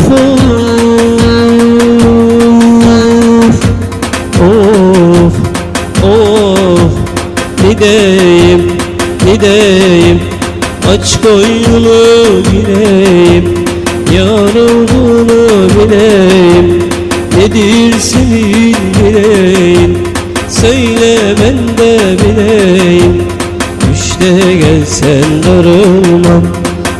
Of of of. Of Gideyim gideyim Aç koynunu gireyim Yar olduğunu bileyim. Nedir senin yüreğin? Söyle ben de bileyim. Üçte gelsen darılmam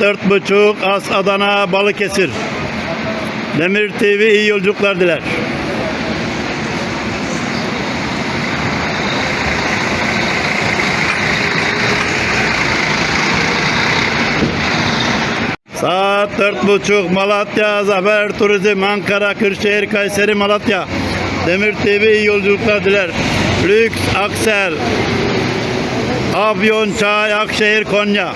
dört buçuk As Adana Balıkesir. Demir TV iyi yolculuklar diler. Saat dört buçuk Malatya Zafer Turizm Ankara Kırşehir Kayseri Malatya Demir TV iyi yolculuklar diler. Lüks Aksel Afyon Çay Akşehir Konya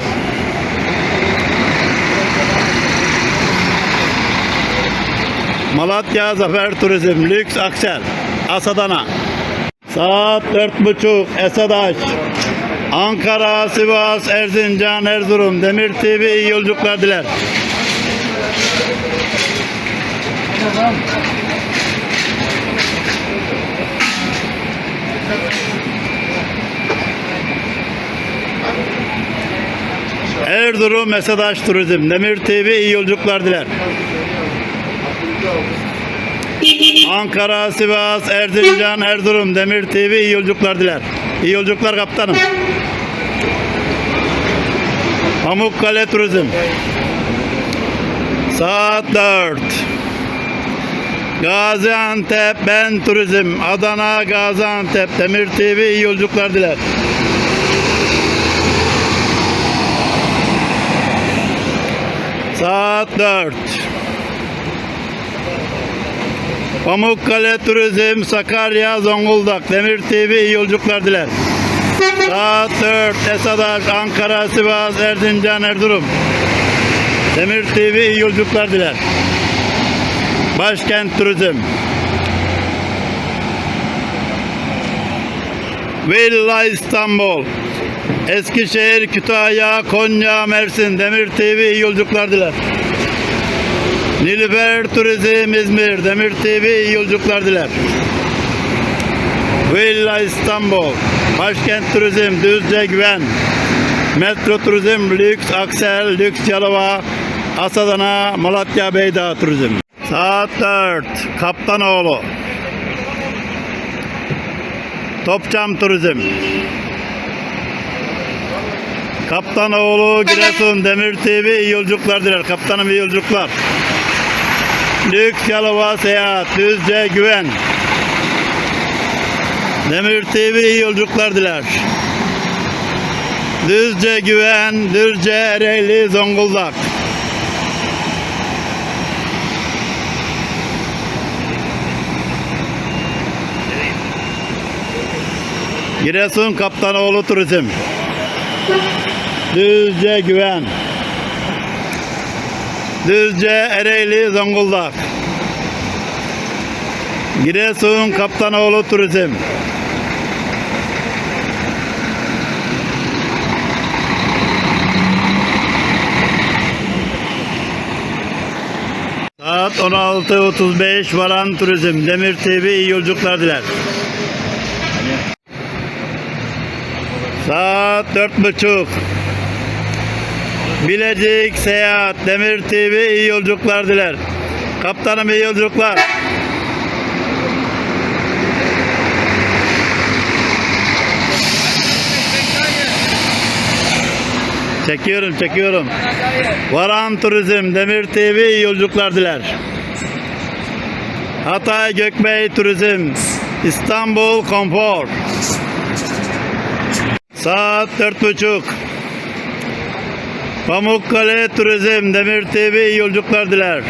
Malatya Zafer Turizm Lüks Aksel Asadana Saat dört buçuk Esadaş Ankara, Sivas, Erzincan, Erzurum Demir TV iyi yolculuklar diler. Erzurum, Esadaş Turizm Demir TV iyi yolculuklar diler. Ankara, Sivas, Erzincan, Erzurum, Demir TV iyi yolculuklar diler. İyi yolculuklar kaptanım. Pamukkale Turizm. Saat 4. Gaziantep Ben Turizm. Adana, Gaziantep, Demir TV iyi yolculuklar diler. Saat 4. Pamukkale Turizm, Sakarya, Zonguldak, Demir TV iyi yolculuklar diler. Saat 4, Esadaş, Ankara, Sivas, Erzincan, Erzurum. Demir TV iyi yolculuklar diler. Başkent Turizm. Villa İstanbul. Eskişehir, Kütahya, Konya, Mersin, Demir TV iyi yolculuklar diler. Nilüfer Turizm İzmir, Demir TV iyi yolculuklar diler. Villa İstanbul, Başkent Turizm, Düzce Güven, Metro Turizm, Lüks Aksel, Lüks Yalova, Asadana, Malatya Beydağ Turizm. Saat 4, Kaptanoğlu. Topçam Turizm. Kaptanoğlu Giresun Demir TV iyi yolculuklar diler. Kaptanım iyi yolculuklar. Lüks Yalova Seyahat Düzce Güven. Demir TV yolculuklar diler. Düzce Güven, Düzce Ereğli Zonguldak. Giresun Kaptanoğlu Turizm. Düzce Güven. Düzce Ereğli Zonguldak. Giresun Kaptanoğlu Turizm. Saat 16.35 Varan Turizm. Demir TV iyi yolculuklar diler. Saat dört buçuk. Bilecik Seyahat Demir TV iyi yolculuklar diler. Kaptanım iyi yolculuklar. Çekiyorum, çekiyorum. Varan Turizm Demir TV iyi yolculuklar diler. Hatay Gökbey Turizm İstanbul Konfor Saat dört buçuk. Pamukkale Turizm, Demir TV iyi yolculuklar diler.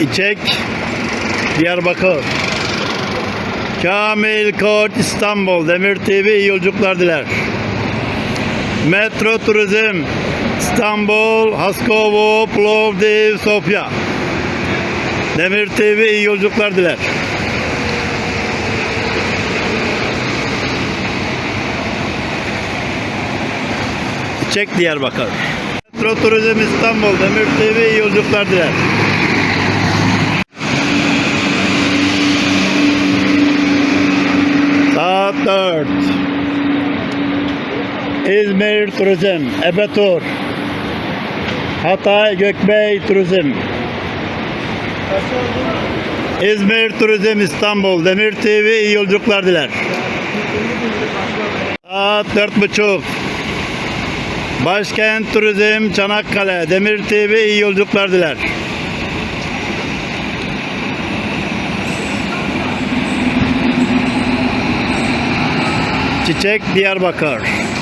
İçek, Diyarbakır. Kamil Koç İstanbul, Demir TV iyi yolculuklar diler. Metro Turizm, İstanbul, Haskovo, Plovdiv, Sofya. Demir TV iyi yolculuklar diler. Çek Diyarbakır. Metro Turizm İstanbul, Demir TV iyi yolculuklar diler. Saat 4. İzmir Turizm, Ebetur. Hatay Gökbey Turizm. İzmir Turizm İstanbul, Demir TV iyi yolculuklar diler. Saat dört buçuk. Başkent Turizm Çanakkale, Demir TV iyi yolculuklar diler. Çiçek Diyarbakır.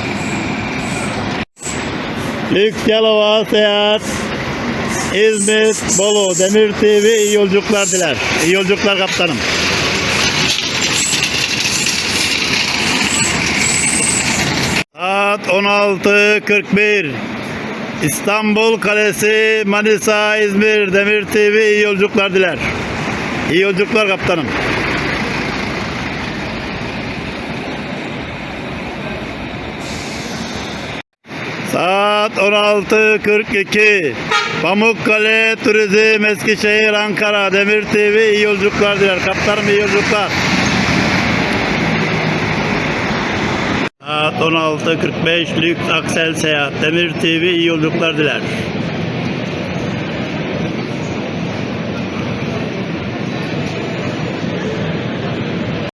Lüks Yalova Seyahat İzmir Bolu Demir TV iyi yolculuklar diler. İyi yolculuklar kaptanım. Saat 16.41 İstanbul Kalesi Manisa İzmir Demir TV iyi yolculuklar diler. İyi yolculuklar kaptanım. Saat 16.42 Pamukkale Turizm Eskişehir Ankara Demir TV iyi yolculuklar diler. Kaptanım iyi yolculuklar. Saat 16.45 Lüks Aksel Seyahat Demir TV iyi yolculuklar diler.